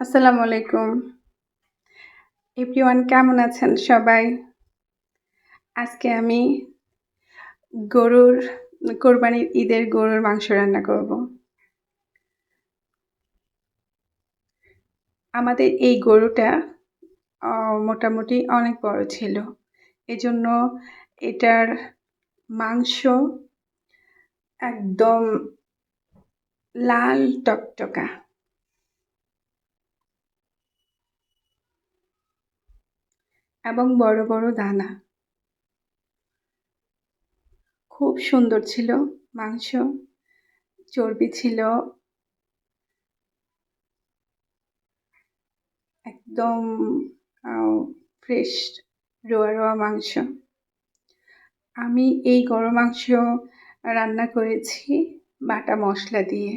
আসসালামু আলাইকুম। এভরিওয়ান কেমন আছেন সবাই? আজকে আমি গরুর, কোরবানির ঈদের গরুর মাংস রান্না করব। আমাদের এই গরুটা মোটামুটি অনেক বড় ছিল। এজন্য এটার মাংস একদম লাল টকটকা। এবং বড় বড় দানা। খুব সুন্দর ছিল মাংস। চর্বি ছিল। একদম ফ্রেশ রোয়া রোয়া মাংস। আমি এই গরম মাংস রান্না করেছি বাটা মশলা দিয়ে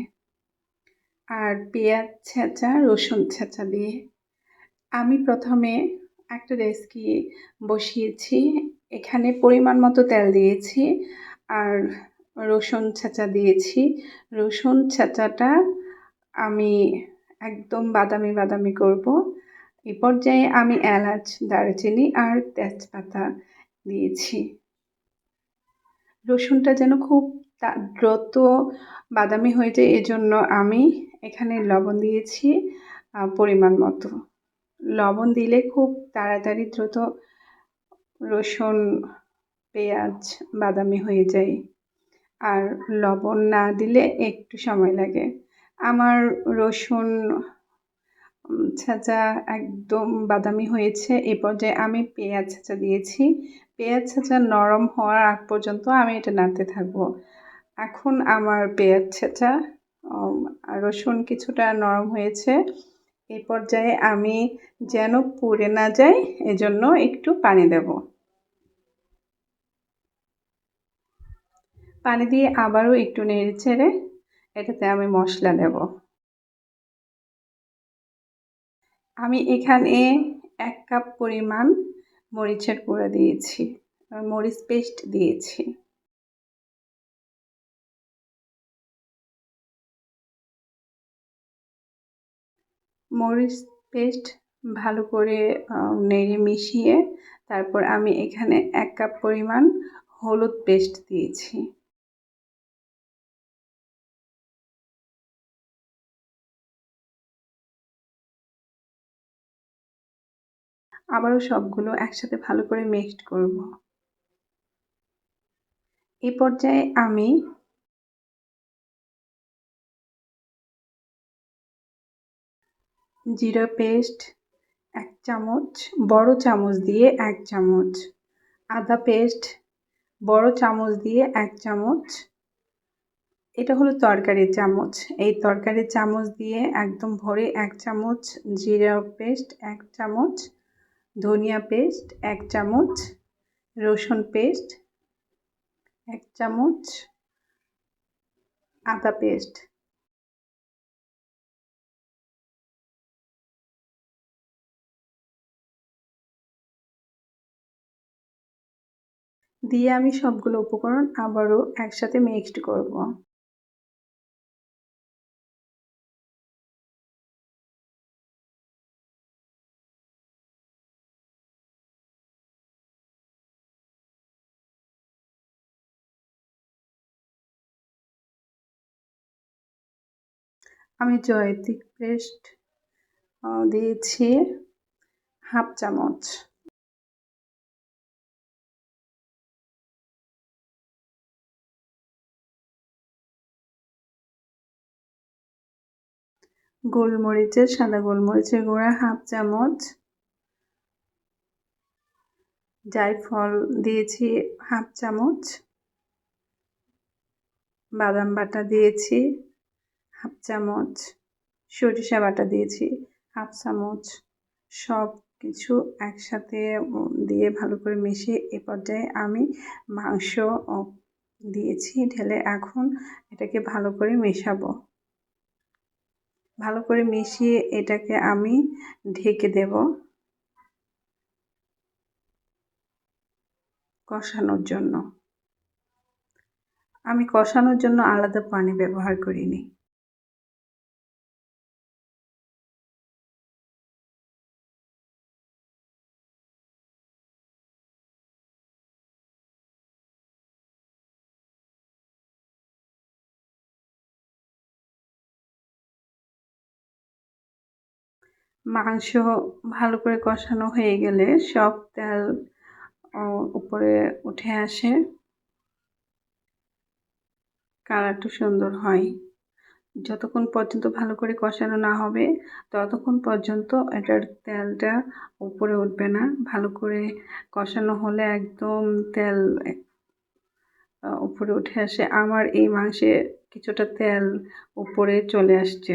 আর পেঁয়াজ ছেঁচা, রসুন ছেঁচা দিয়ে। আমি প্রথমে একটা রেসকি বসিয়েছি, এখানে পরিমাণ মতো তেল দিয়েছি আর রসুন ছেঁচা দিয়েছি। রসুন ছেঁচাটা আমি একদম বাদামি বাদামি করব। এ পর্যায়ে আমি এলাচ, দারচিনি আর তেজপাতা দিয়েছি। রসুনটা যেন খুব দ্রুত বাদামি হয়ে যায়, এজন্য আমি এখানে লবণ দিয়েছি পরিমাণ মতো। লবণ দিলে খুব তাড়াতাড়ি দ্রুত রসুন, পেঁয়াজ, বাদামি হয়ে যায়। আর লবণ না দিলে একটু সময় লাগে। আমার রসুন ছাঁচা একদম বাদামি হয়েছে। এ পর্যায়ে আমি পেঁয়াজ ছাঁচা দিয়েছি। পেঁয়াজ ছাঁচা নরম হওয়ার আগ পর্যন্ত আমি এটা নাড়তে থাকব। এখন আমার পেঁয়াজ ছাঁচা রসুন কিছুটা নরম হয়েছে। এই পর্যায়ে আমি যেন পুড়ে না যায় এজন্য একটু পানি দেব। পানি দিয়ে আবারও একটু নেড়ে ছেড়ে এটাতে আমি মশলা দেব। আমি এখানে এক কাপ পরিমাণ মরিচের গুঁড়া দিয়েছি, মরিচ পেস্ট দিয়েছি। মরিচ পেস্ট ভালো করে নেড়ে মিশিয়ে তারপর আমি এখানে এক কাপ পরিমাণ হলুদ পেস্ট দিয়েছি। আবারও সবগুলো একসাথে ভালো করে মিক্সড করব। এই পর্যায়ে আমি জিরা পেস্ট এক চামচ, বড় চামচ দিয়ে এক চামচ, আদা পেস্ট বড় চামচ দিয়ে এক চামচ। এটা হলো তরকারির চামচ। এই তরকারির চামচ দিয়ে একদম ভরে এক চামচ জিরা পেস্ট, এক চামচ ধনিয়া পেস্ট, এক চামচ রসুন পেস্ট, এক চামচ আদা পেস্ট। দিয়ে আমি সবগুলো উপকরণ আবারও একসাথে মিক্সড করব। আমি জয়তিক পেস্ট দিয়েছি হাফ চামচ। গোলমরিচের, সাদা গোলমরিচের গুঁড়া, হাফ চামচ জায়ফল দিয়েছি, হাফ চামচ বাদাম বাটা দিয়েছি, হাফ চামচ সরিষা বাটা দিয়েছি, হাফ চামচ সব কিছু একসাথে দিয়ে ভালো করে মিশিয়ে এ পর্যায়ে আমি মাংস দিয়েছি, ঢেলে এখন এটাকে ভালো করে মেশাবো। ভালো করে মিশিয়ে এটাকে আমি ঢেকে দেব কষানোর জন্য। আমি কষানোর জন্য আলাদা পানি ব্যবহার করিনি। মাংস ভালো করে কষানো হয়ে গেলে সব তেল উপরে উঠে আসে। কালারটা সুন্দর হয়। যতক্ষণ পর্যন্ত ভালো করে কষানো না হবে, ততক্ষণ পর্যন্ত এটার তেলটা উপরে উঠবে না। ভালো করে কষানো হলে একদম তেল উপরে উঠে আসে। আমার এই মাংসে কিছুটা তেল উপরে চলে আসছে।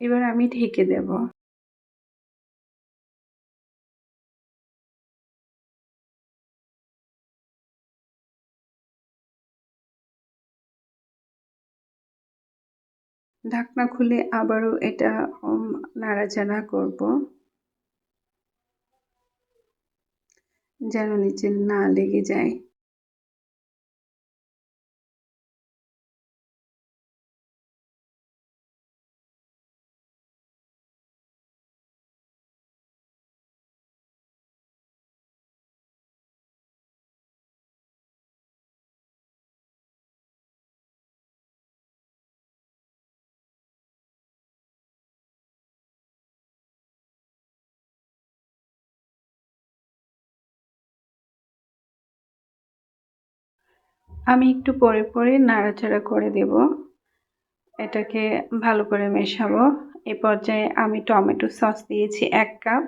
এবার আমি ঢেকে দেব। ঢাকনা খুলে আবারও এটা নাড়াচাড়া করব। যেন নিচে না লেগে যায়। আমি একটু পরে পরে নাড়াচাড়া করে দেব। এটাকে ভালো করে মেশাবো। এ পর্যায়ে আমি টমেটো সস দিয়েছি এক কাপ।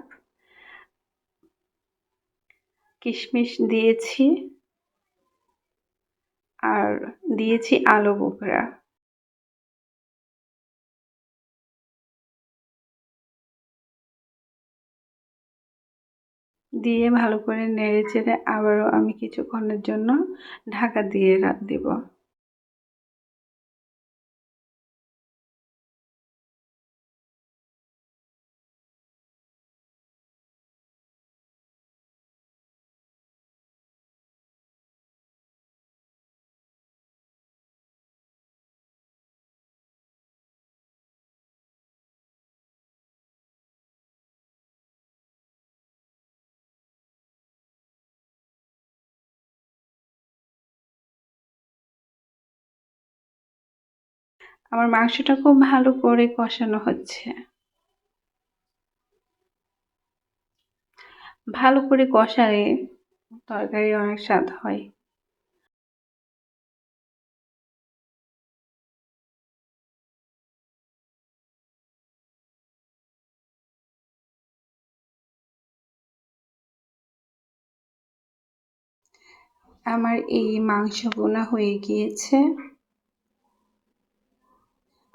কিশমিশ দিয়েছি। আর দিয়েছি আলু বোখরা। দিয়ে ভালো করে নেড়ে চেড়ে আবারও আমি কিছুক্ষণের জন্য ঢাকা দিয়ে দেব। আমার মাংসটা খুব ভালো করে কষানো হচ্ছে। ভালো করে কষালে তরকারি অনেক স্বাদ হয়। আমার এই মাংস বোনা হয়ে গিয়েছে।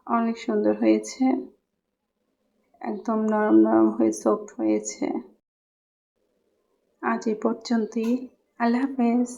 অনেক সুন্দর হয়েছে। একদম নরম নরম হয়ে সফট হয়েছে। আজ এই পর্যন্তই। আল্লাহ হাফেজ।